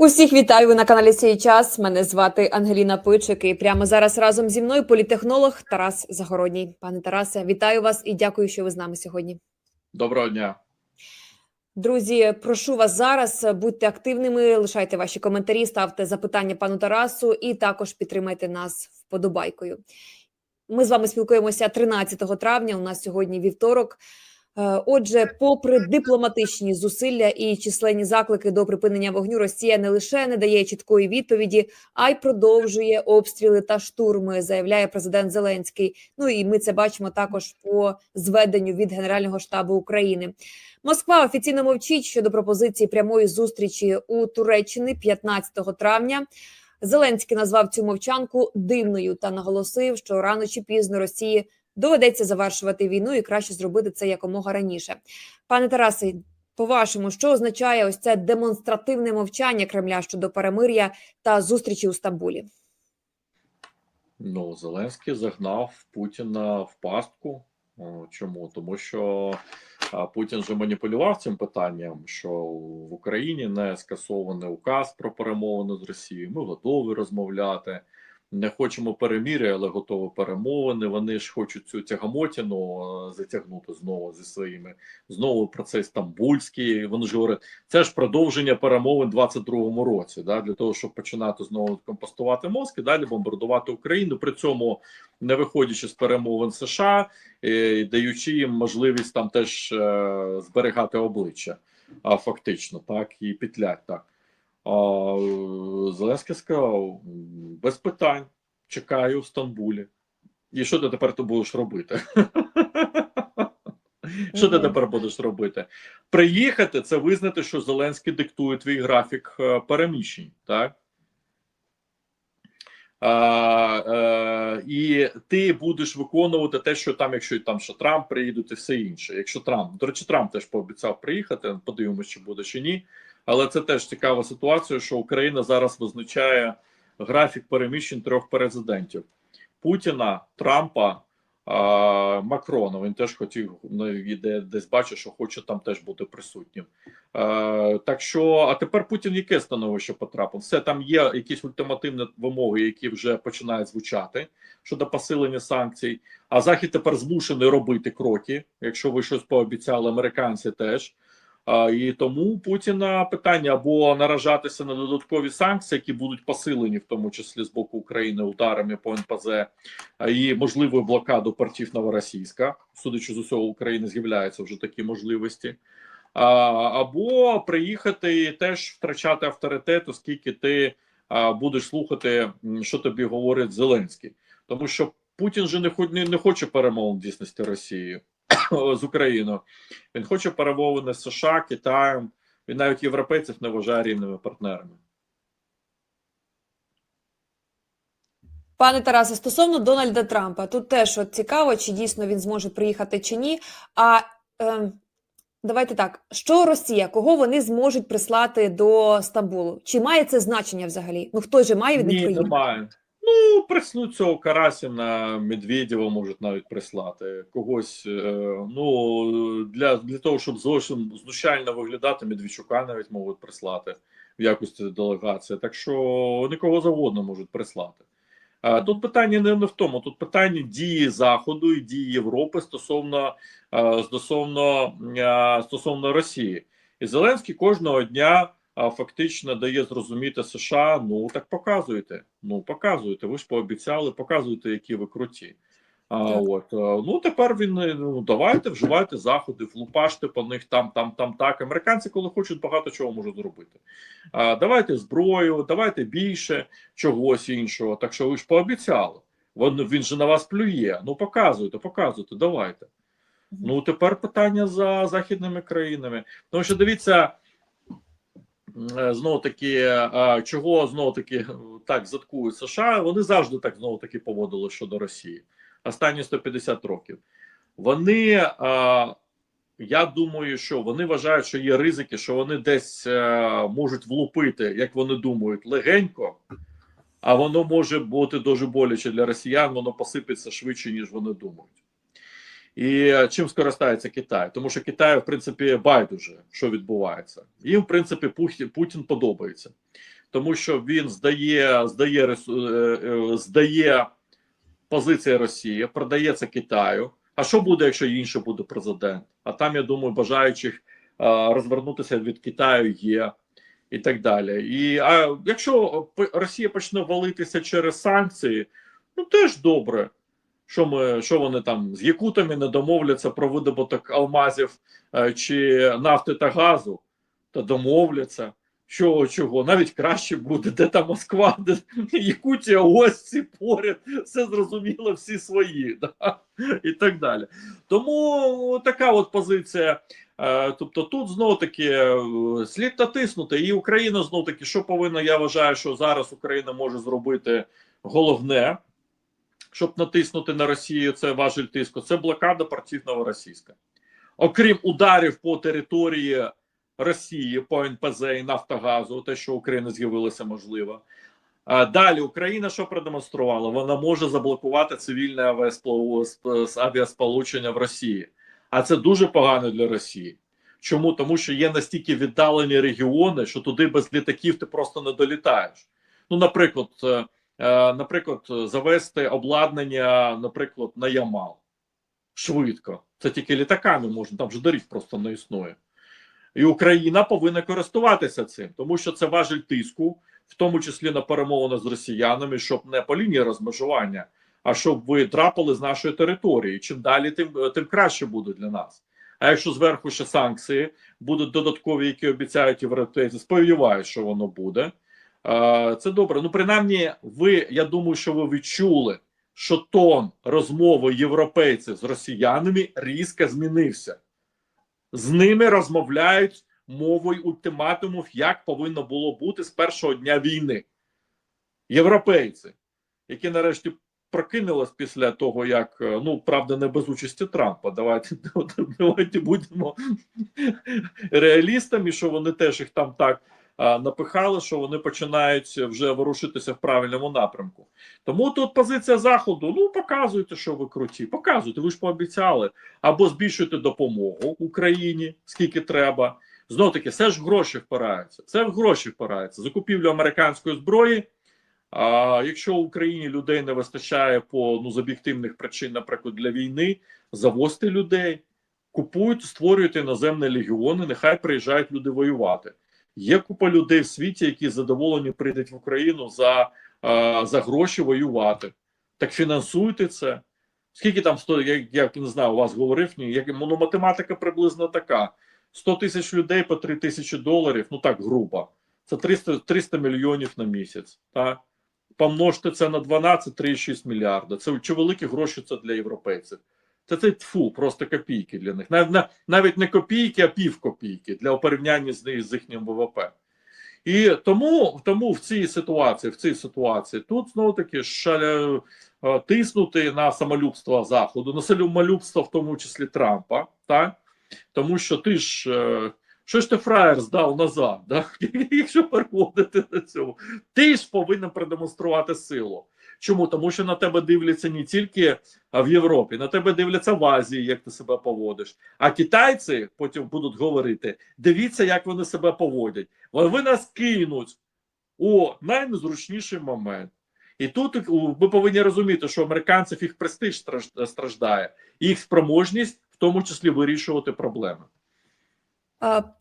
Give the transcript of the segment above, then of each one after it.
Усіх вітаю ви на каналі «Сій час. Мене звати Ангеліна Пичик. І прямо зараз разом зі мною політехнолог Тарас Загородній. Пане Тарасе, вітаю вас і дякую, що ви з нами сьогодні. Доброго дня. Друзі, прошу вас зараз. Будьте активними, лишайте ваші коментарі, ставте запитання пану Тарасу і також підтримайте нас вподобайкою. Ми з вами спілкуємося 13 травня. У нас сьогодні вівторок. Е, Отже, попри дипломатичні зусилля і численні заклики до припинення вогню, Росія не лише не дає чіткої відповіді, а й продовжує обстріли та штурми, заявляє президент Зеленський. Ну і ми це бачимо також по зведенню від Генерального штабу України. Москва офіційно мовчить щодо пропозиції прямої зустрічі у Туреччини 15 травня. Зеленський назвав цю мовчанку дивною та наголосив, що рано чи пізно Росії доведеться завершувати війну і краще зробити це якомога раніше. Пане Тарасе, по-вашому, що означає ось це демонстративне мовчання Кремля щодо перемир'я та зустрічі у Стамбулі? Ну, Зеленський загнав Путіна в пастку. Чому? Тому що Путін же маніпулював цим питанням, що в Україні не скасований указ про перемовини з Росією. Ми готові розмовляти. Не хочемо переміря, але готові перемовини. Вони ж хочуть цю тягамотіну е, затягнути знову зі своїми знову процес стамбульський. Вони ж говорять, це ж продовження перемовин у 22-му році, да, для того, щоб починати знову компостувати мозки, далі бомбардувати Україну. При цьому не виходячи з перемовин США, і даючи їм можливість там теж е, зберігати обличчя, а фактично, так і петлять так. А, Зеленський сказав без питань. Чекаю в Стамбулі. І що ти тепер ти будеш робити? Що ти тепер будеш робити? Приїхати це визнати, що Зеленський диктує твій графік е, переміщень, так? А, е, і ти будеш виконувати те, що там, якщо там що Трамп приїдуть і все інше. Якщо Трамп, до речі, Трамп теж пообіцяв приїхати, подивимося, чи буде чи ні. Але це теж цікава ситуація, що Україна зараз визначає графік переміщень трьох президентів: Путіна, Трампа, Макрона. Він теж хотів ну, і десь бачить, що хоче там теж бути присутнім. Так що, а тепер Путін яке становище потрапив? Все там є якісь ультимативні вимоги, які вже починають звучати щодо посилення санкцій. А захід тепер змушений робити кроки, якщо ви щось пообіцяли, американці теж. І тому Путіна питання або наражатися на додаткові санкції, які будуть посилені, в тому числі з боку України ударами по НПЗ і можливою блокаду портів Новоросійська. Судячи з усього, України з'являються вже такі можливості. Або приїхати і теж втрачати авторитет, оскільки ти будеш слухати, що тобі говорить Зеленський, тому що Путін же не, не, не хоче перемовин дійсності Росією з Україною. Він хоче перемовини з США, Китаєм. Він навіть європейців не вважає рівними партнерами. Пане Тарасе, стосовно Дональда Трампа, тут теж от цікаво, чи дійсно він зможе приїхати чи ні. А е, давайте так: що Росія, кого вони зможуть прислати до Стамбулу? Чи має це значення взагалі? Ну хто же має від них Ні, приїхати? немає. Ну, прислуть цього Карасіна, Медведєва можуть навіть прислати. Когось, е, ну, для, для того, щоб зовсім знущально виглядати, Медведчука навіть можуть прислати в якості делегації. Так що вони кого завгодно можуть прислати. Тут питання не, в тому, тут питання дії Заходу і дії Європи стосовно, е, стосовно, е, стосовно Росії. І Зеленський кожного дня фактично дає зрозуміти США: ну так показуйте. Ну показуйте. Ви ж пообіцяли, показуйте, які ви круті. А, от е, ну тепер він е, ну давайте вживайте заходи, влупаште по них там, там, там, так. Американці, коли хочуть, багато чого можуть зробити. А, давайте зброю, давайте більше чогось іншого. Так що ви ж пообіцяли. Він, він же на вас плює. Ну показуйте, показуйте, давайте. Ну тепер питання за західними країнами. Тому що дивіться. Знову таки, чого знову таки так заткують США? Вони завжди так знову таки поводили щодо Росії останні 150 років. Вони, я думаю, що вони вважають, що є ризики, що вони десь е, можуть влупити, як вони думають, легенько, а воно може бути дуже боляче для росіян, воно посипеться швидше, ніж вони думають. І чим скористається Китай? Тому що Китаю, в принципі, байдуже, що відбувається. Їм, в принципі, Путін подобається, тому що він здає, здає, е, е, здає позиції Росії, продається Китаю. А що буде, якщо інший буде президент? А там, я думаю, бажаючих е, розвернутися від Китаю є і так далі. І а якщо Росія почне валитися через санкції, ну теж добре. Що ми що вони там з якутами не домовляться про видобуток алмазів е, чи нафти та газу, то домовляться. Що чого, навіть краще буде, де там Москва, де Якутія, ось ці поряд, все зрозуміло, всі свої, да? і так далі. Тому така от позиція. Е, Тобто, тут знову таки е, слід натиснути, і Україна знов таки, що повинна, я вважаю, що зараз Україна може зробити головне, щоб натиснути на Росію, це важель тиску, це блокада портів Новоросійська. Окрім ударів по території Росії, по НПЗ і Нафтогазу, те, що Україна з'явилося можливо. Далі Україна що продемонструвала? Вона може заблокувати цивільне авіасполучення в Росії. А це дуже погано для Росії. Чому? Тому що є настільки віддалені регіони, що туди без літаків ти просто не долітаєш. Ну, наприклад, е, наприклад, завести обладнання, наприклад, на Ямал швидко. Це тільки літаками можна, там же доріг просто не існує. І Україна повинна користуватися цим, тому що це важель тиску, в тому числі на перемовини з росіянами, щоб не по лінії розмежування, а щоб ви трапили з нашої території. Чим далі, тим, тим краще буде для нас. А якщо зверху ще санкції будуть додаткові, які обіцяють європейці, сподіваюся, що воно буде. Це добре. Ну, принаймні, ви, я думаю, що ви відчули, що тон розмови європейців з росіянами різко змінився. З ними розмовляють мовою ультиматумів, як повинно було бути з першого дня війни. Європейці, які нарешті прокинулись після того, як е, ну правда, не без участі Трампа. Давайте давайте будемо реалістами, що вони теж їх там так напихали, що вони починають вже ворушитися в правильному напрямку. Тому тут позиція заходу: ну показуйте, що ви круті, показуйте. Ви ж пообіцяли або збільшуйте допомогу Україні, скільки треба. Знов таки, все ж в гроші впираються. Це в гроші впирається. Закупівлю американської зброї. А якщо Україні людей не вистачає по ну з об'єктивних причин, наприклад, для війни, завозьте людей, купують, створюють іноземні легіони, нехай приїжджають люди воювати. Є купа людей в світі, які задоволені прийдуть в Україну за, за гроші воювати. Так фінансуйте це. Скільки там стоїть, я, я не знаю, у вас говорив, ні, як, ну, математика приблизно така: 100 тисяч людей по 3 тисячі доларів, ну так грубо. Це 300, 300 мільйонів на місяць. Так? Помножте це на 12, 3,6 мільярда. Це чи великі гроші це для європейців. Це це тфу, просто копійки для них. Навіть, навіть не копійки, а пів копійки для порівняння з, з їхнім ВВП. І тому, тому в цій ситуації, в цій ситуації, тут знову таки шаля, е, тиснути на самолюбство Заходу, на самолюбство, в тому числі Трампа, так? тому що ти ж. е, Що ж ти фраєр здав назад, да? якщо переходити на цьому, ти ж повинен продемонструвати силу. Чому? Тому що на тебе дивляться не тільки в Європі, на тебе дивляться в Азії, як ти себе поводиш. А китайці потім будуть говорити: дивіться, як вони себе поводять. Вони нас кинуть у найнезручніший момент. І тут ми повинні розуміти, що американців їх престиж страждає, їх спроможність, в тому числі вирішувати проблеми.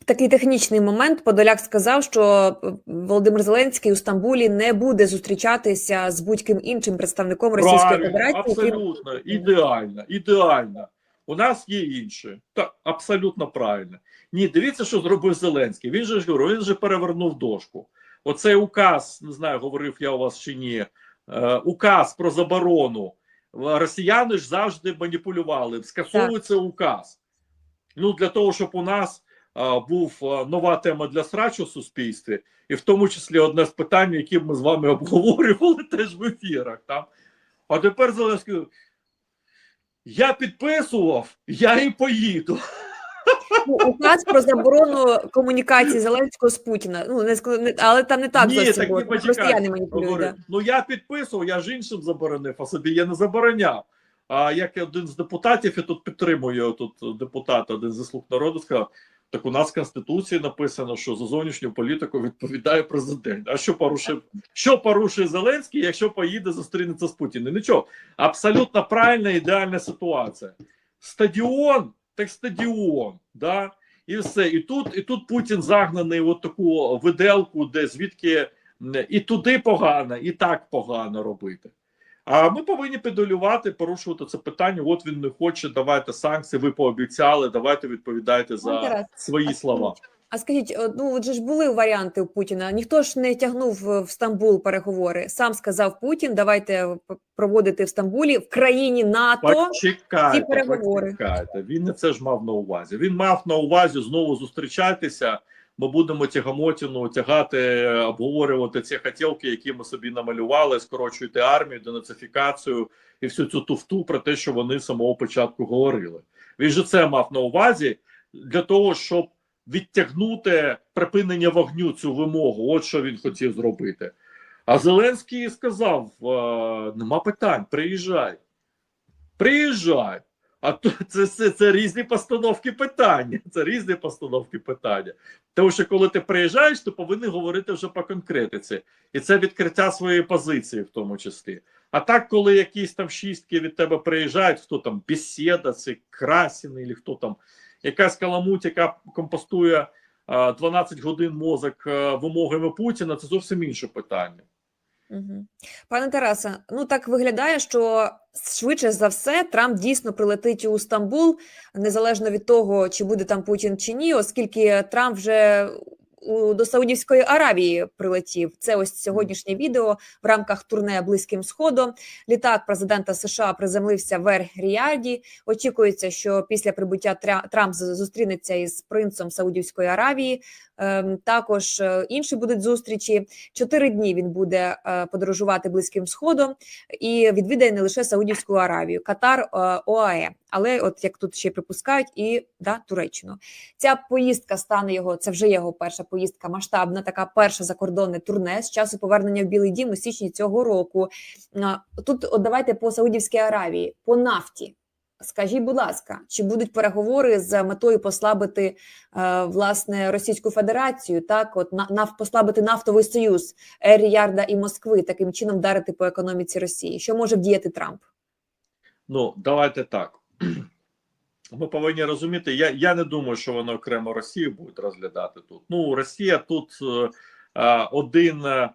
Такий технічний момент. Подоляк сказав, що е, Володимир Зеленський у Стамбулі не буде зустрічатися з будь-ким іншим представником Російської Федерації, абсолютно ідеально, ідеально. У нас є інше. Так, абсолютно правильно. Ні, дивіться, що зробив Зеленський. Він же ж говорю, він же перевернув дошку. Оцей указ, не знаю, говорив я у вас чи ні. Е, указ про заборону. Росіяни ж завжди маніпулювали. Скасовується указ. Ну, для того, щоб у нас був нова тема для срачу в суспільстві, і в тому числі одне з питань, які ми з вами обговорювали теж в ефірах. Там. А тепер Зеленський. Я підписував, я і поїду. Ну, указ про заборону комунікації Зеленського з Путіна. Ну не але там не так Ні, зовсім так було. Там почекай. Росіяни маніпулюють. Говорю, Да. Ну я підписував, я ж іншим заборонив, а собі я не забороняв. А як один з депутатів, я тут підтримую тут депутат, один зі слуг народу сказав. Так у нас в конституції написано, що за зовнішню політику відповідає президент. А що порушив? Що порушує Зеленський, якщо поїде зустрінеться з Путіним? Нічого, абсолютно правильна ідеальна ситуація. Стадіон, так стадіон, да, і все. І тут, і тут Путін загнаний в таку виделку, де звідки і туди погано, і так погано робити. А ми повинні педалювати, порушувати це питання. От він не хоче, давайте санкції. Ви пообіцяли, давайте відповідайте за Тарас, свої а слова. А скажіть, ну от же ж були варіанти у Путіна. Ніхто ж не тягнув е, в Стамбул переговори. Сам сказав Путін, давайте проводити в Стамбулі в країні НАТО. Почекайте, ці переговори. почекайте. Він не це ж мав на увазі. Він мав на увазі знову зустрічатися. Ми будемо тягамотіну тягати, обговорювати ці хотілки, які ми собі намалювали, скорочуйте армію, денацифікацію і всю цю туфту про те, що вони з самого початку говорили. Він же це мав на увазі для того, щоб відтягнути припинення вогню цю вимогу. От що він хотів зробити. А Зеленський сказав: е, нема питань, приїжджай. Приїжджай. А то це, це, це різні постановки питання. Це різні постановки питання. Тому що коли ти приїжджаєш, ти повинен говорити вже по конкретиці. І це відкриття своєї позиції, в тому числі. А так, коли якісь там шістки від тебе приїжджають, хто там бесіда, це Красін, і хто там, якась каламуть, яка компостує 12 годин мозок вимогами Путіна, це зовсім інше питання. Угу. Пане Тарасе, ну так виглядає, що швидше за все Трамп дійсно прилетить у Стамбул, незалежно від того, чи буде там Путін чи ні, оскільки Трамп вже до Саудівської Аравії прилетів. Це ось сьогоднішнє відео в рамках турне Близьким Сходом. Літак президента США приземлився в Ер-Ріаді. Очікується, що після прибуття Трамп зустрінеться із принцем Саудівської Аравії. Ем, Також е, інші будуть зустрічі. Чотири дні він буде е, подорожувати близьким сходом і відвідає не лише Саудівську Аравію, Катар, е, ОАЕ, але от як тут ще припускають, і да, Туреччину. Ця поїздка стане його. Це вже його перша поїздка, масштабна, така перша закордонне турне з часу повернення в Білий Дім у січні цього року. Тут от давайте по Саудівській Аравії, по нафті. Скажіть, будь ласка, чи будуть переговори з метою послабити е, власне Російську Федерацію, так от на, нав, послабити нафтовий союз Ер-Ярда і Москви, таким чином вдарити по економіці Росії? Що може вдіяти Трамп? Ну, давайте так. Ми повинні розуміти, я, я не думаю, що вони окремо Росію будуть розглядати тут. Ну, Росія тут е, е, один. е,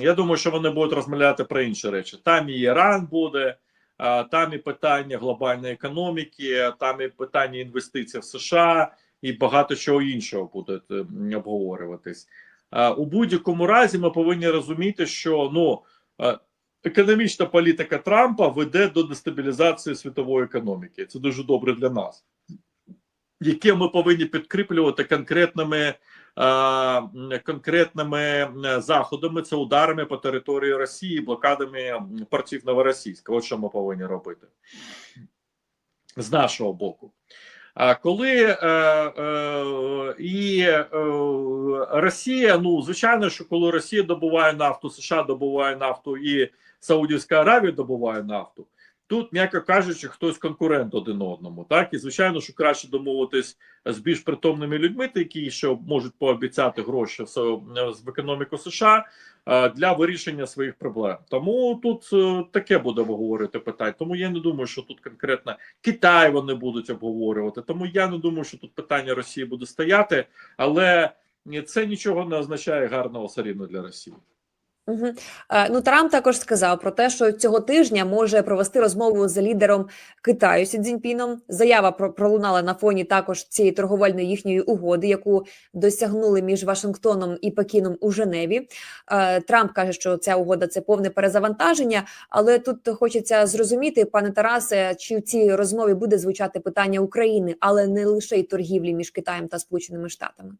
я думаю, що вони будуть розмовляти про інші речі. Там і Іран буде, там і питання глобальної економіки, там і питання інвестицій в США, і багато чого іншого буде е, обговорюватись. Е, у будь-якому разі ми повинні розуміти, що ну. е, економічна політика Трампа веде до дестабілізації світової економіки. Це дуже добре для нас, яке ми повинні підкріплювати конкретними, конкретними заходами. Це ударами по території Росії, блокадами портів Новоросійська. От що ми повинні робити з нашого боку. А коли е, е, і е, Росія, ну звичайно, що коли Росія добуває нафту, США добуває нафту і Саудівська Аравія добуває нафту, тут, м'яко кажучи, хтось конкурент один одному. Так і звичайно, що краще домовитись з більш притомними людьми, які ще можуть пообіцяти гроші в, економіку США е, для вирішення своїх проблем. Тому тут е, таке буде обговорити питання. Тому я не думаю, що тут конкретно Китай вони будуть обговорювати. Тому я не думаю, що тут питання Росії буде стояти, але це нічого не означає гарного все для Росії. Угу. Ну Трамп також сказав про те, що цього тижня може провести розмову з лідером Китаю Сі Цзіньпіном. Заява про пролунала на фоні також цієї торговельної їхньої угоди, яку досягнули між Вашингтоном і Пекіном у Женеві. Е, Трамп каже, що ця угода це повне перезавантаження. Але тут хочеться зрозуміти, пане Тарасе, чи в цій розмові буде звучати питання України, але не лише й торгівлі між Китаєм та Сполученими Штатами.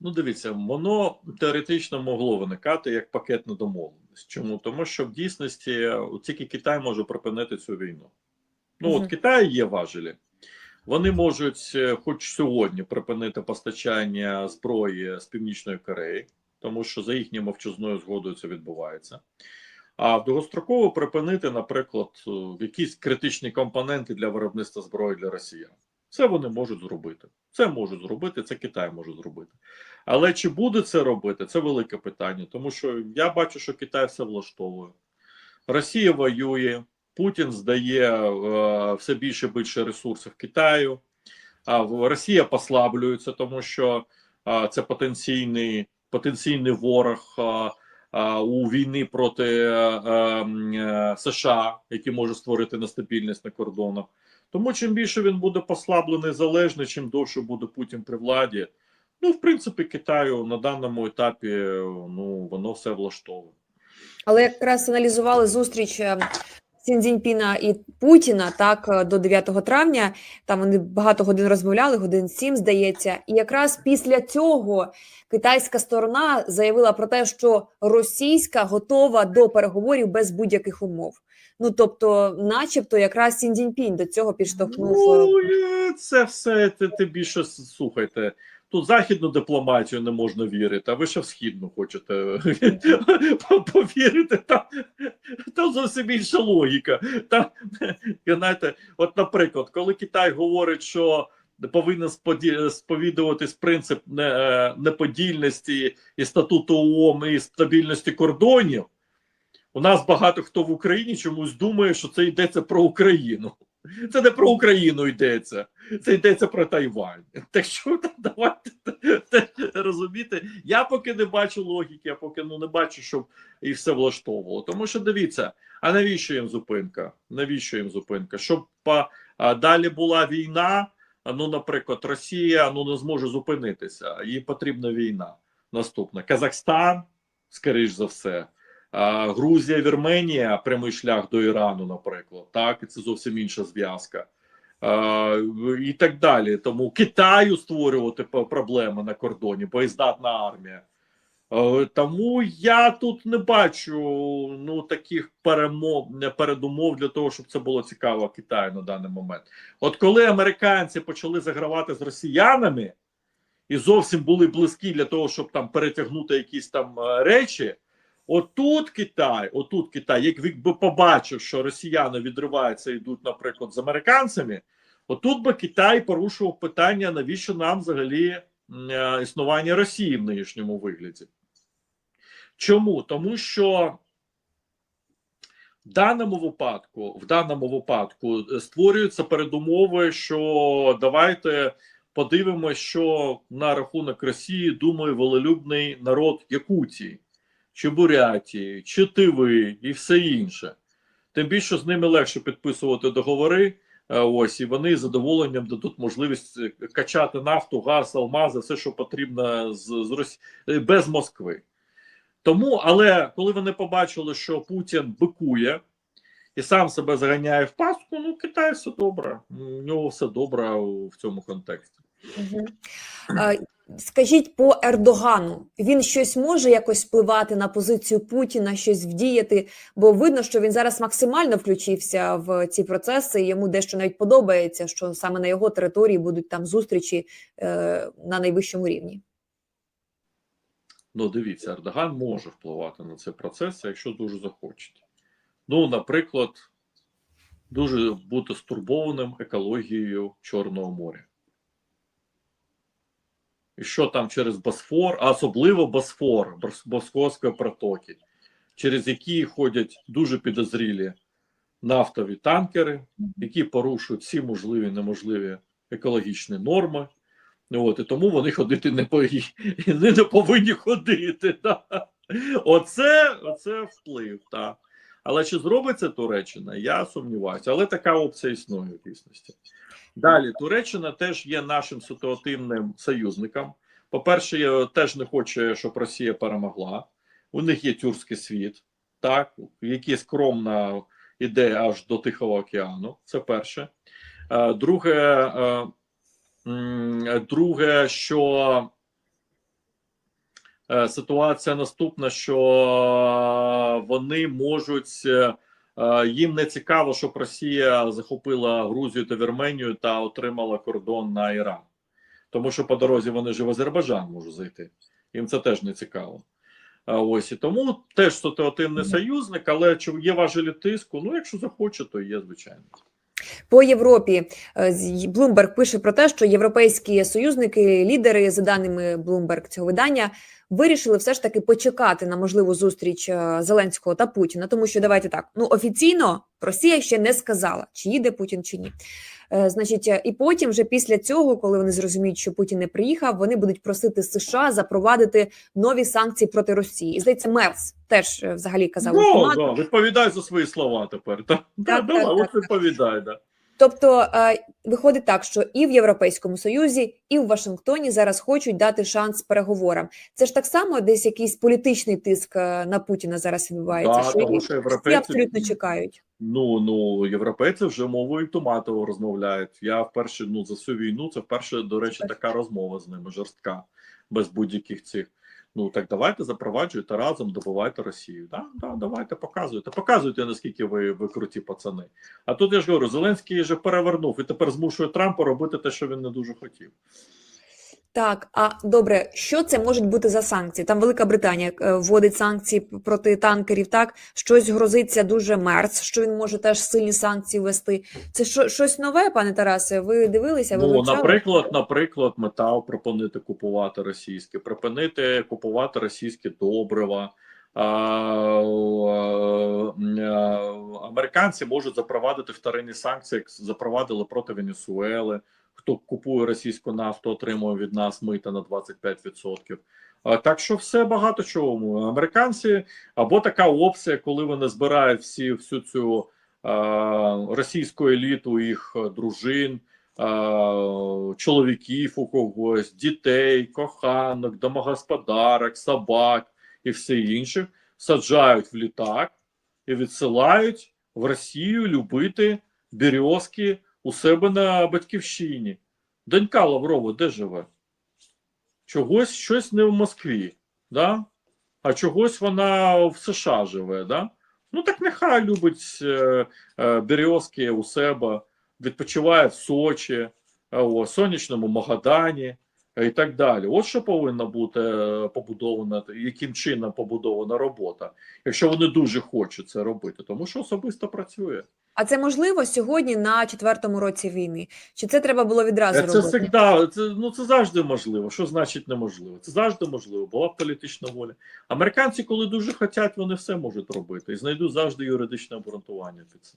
Ну, дивіться, воно теоретично могло виникати як пакетна домовленість. Чому? Тому що в дійсності е, тільки Китай може припинити цю війну. Ну, Мгм. от Китай є важелі. Вони можуть, е, хоч сьогодні, припинити постачання зброї з Північної Кореї, тому що за їхньою мовчазною згодою це відбувається. а довгостроково припинити, наприклад, е, якісь критичні компоненти для виробництва зброї для росіян. Це вони можуть зробити. Це можуть зробити, це Китай може зробити. Але чи буде це робити, це велике питання, тому що я бачу, що Китай все влаштовує. Росія воює, Путін здає е, все більше і більше ресурсів Китаю, а Росія послаблюється, тому що е, це потенційний, потенційний ворог е, у війні проти е, ем, е, США, який може створити нестабільність на кордонах. Тому чим більше він буде послаблений, залежний, чим довше буде Путін при владі. Ну, в принципі, Китаю на даному етапі ну воно все влаштовує. Але якраз аналізували зустріч е, Сінзіньпіна і Путіна так е, до 9 травня. Там вони багато годин розмовляли, годин сім, здається. І якраз після цього китайська сторона заявила про те, що російська готова до переговорів без будь-яких умов. Ну тобто, начебто, якраз Сінзіньпінь до цього підштовхнув. Ну, це все ти, ти більше слухайте. Тут західну дипломатію не можна вірити, а ви ще в східну хочете повірити. Там, там зовсім інша логіка. Там, знаєте, от, наприклад, коли Китай говорить, що повинен сповідуватись принцип е, неподільності і статуту ООН і стабільності кордонів, у нас багато хто в Україні чомусь думає, що це йдеться про Україну. Це не про Україну йдеться, це йдеться про Тайвань. Так що давайте розуміти. Я поки не бачу логіки, я поки ну не бачу, щоб і все влаштовувало. Тому що дивіться, а навіщо їм зупинка? Навіщо їм зупинка? Щоб па- а, далі була війна. Ну, наприклад, Росія ну не зможе зупинитися. Їй потрібна війна. Наступна Казахстан, скоріш за все. Грузія, Вірменія, прямий шлях до Ірану, наприклад, так, і це зовсім інша зв'язка. І так далі. Тому Китаю створювати проблеми на кордоні, боєздатна армія. Тому я тут не бачу ну таких перемов передумов для того, щоб це було цікаво Китаю на даний момент. От коли американці почали загравати з росіянами і зовсім були близькі для того, щоб там перетягнути якісь там е, речі. Отут Китай, отут Китай, як би побачив, що росіяни відриваються і йдуть, наприклад, з американцями, отут би Китай порушував питання, навіщо нам взагалі е, існування Росії в нинішньому вигляді. Чому? Тому що в даному випадку, в даному випадку е, створюються передумови, що давайте подивимося, що на рахунок Росії думає волелюбний народ Якутії чи Бурятії, чи Тиви і все інше. Тим більше з ними легше підписувати договори. е, Ось і вони з задоволенням дадуть можливість е, качати нафту, газ, алмази, все, що потрібно з, з Росі... е, без Москви. Тому, але коли вони побачили, що Путін бикує і сам себе заганяє в пастку, ну Китай все добре. У нього все добре в цьому контексті. Мгм. Скажіть по Ердогану, він щось може якось впливати на позицію Путіна, щось вдіяти? Бо видно, що він зараз максимально включився в ці процеси. і Йому дещо навіть подобається, що саме на його території будуть там зустрічі е, на найвищому рівні. Ну, дивіться, Ердоган може впливати на цей процес, якщо дуже захоче. Ну, наприклад, дуже бути стурбованим екологією Чорного моря. І що там через Босфор, а особливо Босфор, Бос- Босфорської протоки, через які ходять дуже підозрілі нафтові танкери, які порушують всі можливі неможливі екологічні норми. От, і тому вони ходити не, по... не, повинні ходити. Да. Оце, оце вплив. Так. Але чи зробить це Туреччина, я сумніваюся. Але така опція існує в дійсності. Далі, Туреччина теж є нашим ситуативним союзником. По-перше, теж не хоче, щоб Росія перемогла. У них є тюркський світ, так, який скромно йде аж до Тихого океану. Це перше. Е, Друге, е, друге, що е, ситуація наступна, що вони можуть. Е, е, Їм не цікаво, щоб Росія захопила Грузію та Вірменію та отримала кордон на Іран. Тому що по дорозі вони ж в Азербайджан можуть зайти. Їм це теж не цікаво. Ось і тому теж ситуативний союзник, але чи є важелі тиску? Ну, якщо захоче, то є, звичайно. По Європі Блумберг пише про те, що європейські союзники, лідери, за даними Блумберг цього видання, вирішили все ж таки почекати на можливу зустріч е, Зеленського та Путіна. Тому що давайте так: ну офіційно Росія ще не сказала, чи їде Путін чи ні. Е, Значить, е, і потім, вже після цього, коли вони зрозуміють, що Путін не приїхав, вони будуть просити США запровадити нові санкції проти Росії. І здається, Мерц теж е, взагалі казав Ну, да, відповідає за свої слова тепер. Так, да, Так, давай, так, от так, так. відповідай, да. Тобто е, виходить так, що і в Європейському Союзі, і в Вашингтоні зараз хочуть дати шанс переговорам. Це ж так само десь якийсь політичний тиск е, на Путіна зараз відбувається. Да, що тому що всі європейці абсолютно чекають. Ну ну європейці вже мовою ультимативу розмовляють. Я вперше ну за всю війну. Це вперше, до речі, така розмова з ними жорстка, без будь-яких цих. Ну так давайте запроваджуйте разом, добивайте Росію. Да, да, давайте показуйте. Показуйте, наскільки ви, ви круті пацани. А тут я ж говорю, Зеленський вже перевернув і тепер змушує Трампа робити те, що він не дуже хотів. Так, а добре, що це можуть бути за санкції? Там Велика Британія е, вводить санкції проти танкерів. Так щось грозиться дуже мерц, що він може теж сильні санкції ввести. Це що, щось нове, пане Тарасе? Ви дивилися? Ви Ну, вивчали? наприклад, наприклад, метал припинити купувати російське, припинити купувати російське добрива. А, а, а, американці можуть запровадити вторинні санкції, як запровадили проти Венесуели. Хто купує російську нафту, отримує від нас мита на 25%. Так що все багато чого. Американці або така опція, коли вони збирають всі всю цю а, російську еліту, їх е, дружин, а, чоловіків у когось, дітей, коханок, домогосподарок, собак і все інше, саджають в літак і відсилають в Росію любити березки у себе на батьківщині. Донька Лаврова де живе? Чогось щось не в Москві, да? а чогось вона в США живе. Да? Ну так нехай любить е, е, березки у себе, відпочиває в Сочі, е, у сонячному Магадані е, і так далі. От що повинна бути е, побудована, яким чином побудована робота, якщо вони дуже хочуть це робити, тому що особисто працює. А це можливо сьогодні на четвертому році війни? Чи це треба було відразу Це робити? завжди, це, ну, це завжди можливо. Що значить неможливо? Це завжди можливо. Була б політична воля. Американці, коли дуже хочуть, вони все можуть робити і знайдуть завжди юридичне обґрунтування під це.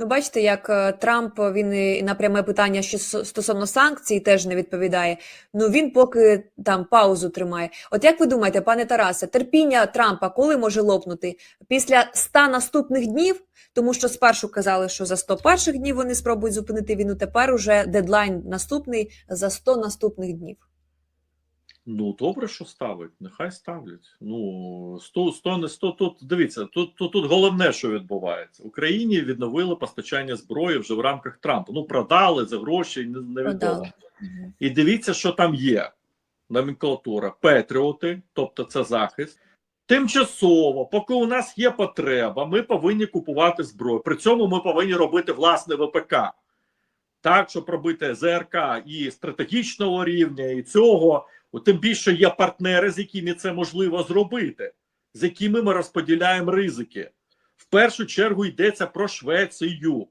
Ну, бачите, як е, Трамп він і на пряме питання, що стосовно санкцій, теж не відповідає. Ну він поки там паузу тримає. От як ви думаєте, пане Тарасе, терпіння Трампа коли може лопнути? Після 100 наступних днів, тому що спершу казали, що за 100 перших днів вони спробують зупинити війну. Тепер уже дедлайн наступний за 100 наступних днів. Ну, добре, що ставить, нехай ставлять. Ну, 100, 100 не 100, тут дивіться, тут, тут, тут головне, що відбувається. Україні відновили постачання зброї вже в рамках Трампа. Ну, продали за гроші, не-. Продали. І дивіться, що там є. Номенклатура. Петріоти, тобто це захист. Тимчасово, поки у нас є потреба, ми повинні купувати зброю. При цьому ми повинні робити власне ВПК. Так, щоб робити ЗРК і стратегічного рівня, і цього. Тим більше є партнери, з якими це можливо зробити, з якими ми розподіляємо ризики. В першу чергу йдеться про Швецію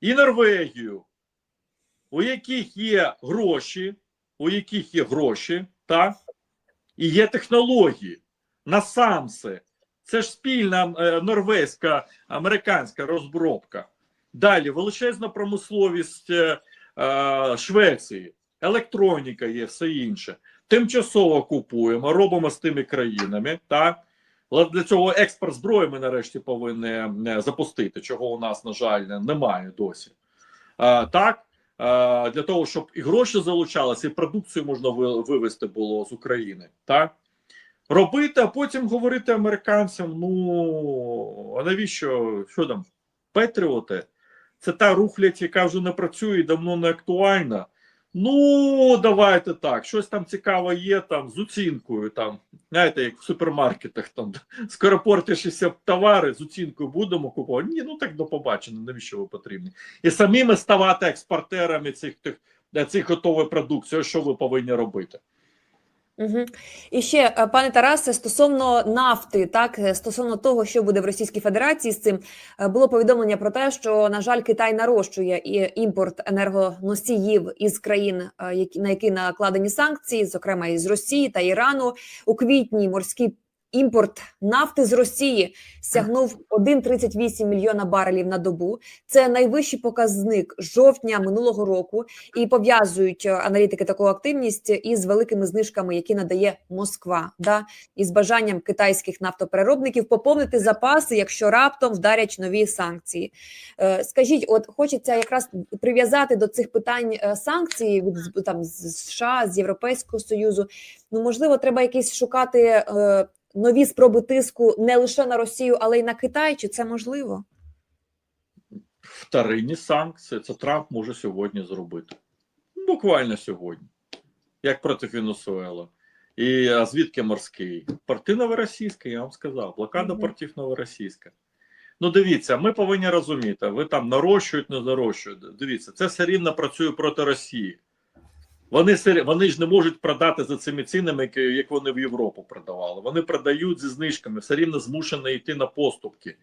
і Норвегію, у яких є гроші, у яких є гроші, так, і є технології на самси. Це ж спільна е, норвезька американська розробка. Далі величезна промисловість е, е, Швеції, електроніка є, все інше. Тимчасово купуємо, робимо з тими країнами. Так для цього експорт зброї ми нарешті повинні е, запустити, чого у нас, на жаль, немає досі. Е, так, для того, щоб і гроші залучалися, і продукцію можна вивезти було з України. Так робити, а потім говорити американцям: ну а навіщо що там? Петріоти? Це та рухлядь, яка вже не працює давно не актуальна. Ну, давайте так. Щось там цікаве є там з оцінкою. Там, знаєте, як в супермаркетах там скоропортишся товари з оцінкою будемо купувати. Ні, ну так до побачення, навіщо ви потрібні? І самими ставати експортерами цих тих, цих готової продукції. Що ви повинні робити? Угу. І ще, е, пане Тарасе, стосовно нафти, так е, стосовно того, що буде в Російській Федерації з цим, е, було повідомлення про те, що на жаль, Китай нарощує імпорт енергоносіїв із країн, які на які накладені санкції, зокрема із Росії та Ірану. У квітні морський імпорт нафти з Росії сягнув 1,38 мільйона барелів на добу. Це найвищий показник жовтня минулого року, і пов'язують е, аналітики таку активність із великими знижками, які надає Москва, да із бажанням китайських нафтопереробників поповнити запаси, якщо раптом вдарять нові санкції. Е, Скажіть, от хочеться якраз прив'язати до цих питань е, санкцій від там з США, з Європейського союзу. Ну можливо, треба якісь шукати нові спроби тиску не лише на Росію, але й на Китай. Чи це можливо? Вторинні санкції це Трамп може сьогодні зробити. Буквально сьогодні. Як проти Венесуела. І а звідки морський? Порти новоросійська, я вам сказав. Блокада Мгм. портів новоросійська. Ну, дивіться, ми повинні розуміти, ви там нарощують, не нарощують. Дивіться, це все рівно працює проти Росії. Вони, вони ж не можуть продати за цими цінами, як вони в Європу продавали. Вони продають зі знижками, все рівно змушені йти на поступки.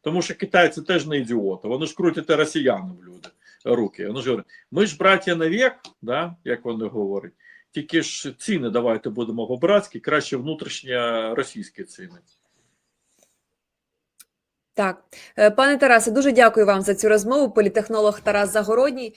Тому що китайці теж не ідіоти. Вони ж крутять росіянам люди руки. Вони ж говорять, ми ж браття навік, да, як вони говорять. Тільки ж ціни давайте будемо по-братськи, краще внутрішньо російські ціни. Так, Е, пане Тарасе, дуже дякую вам за цю розмову. Політехнолог Тарас Загородній.